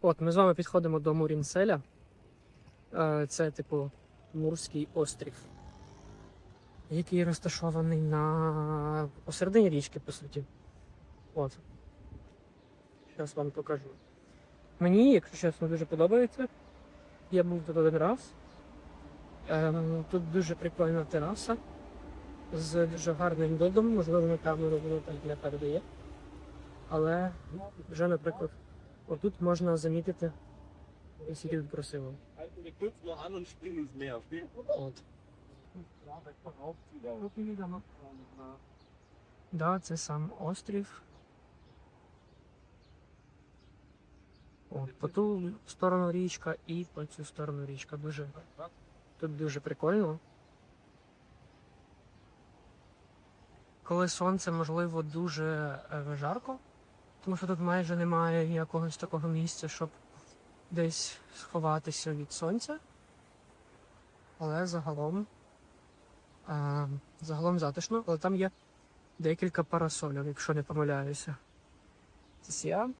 От, ми з вами підходимо до Мурінселя. Е, Це, типу, Мурський острів, який розташований на посередині річки, по суті. От. Зараз вам покажу. Мені, якщо чесно, дуже подобається. Я був тут один раз. Ем, Тут дуже прикольна тераса з дуже гарним видом, можливо, на камеру воно так не передає. Але вже, наприклад, отут можна замітити, скільки тут красиво. От. Да, це сам острів. От, по ту сторону річка і по цю сторону річка. Дуже, тут дуже прикольно. Коли сонце, можливо, дуже е, жарко, тому що тут майже немає якогось такого місця, щоб десь сховатися від сонця. Але загалом, е, загалом затишно, але там є декілька парасолів, якщо не помиляюся. Це я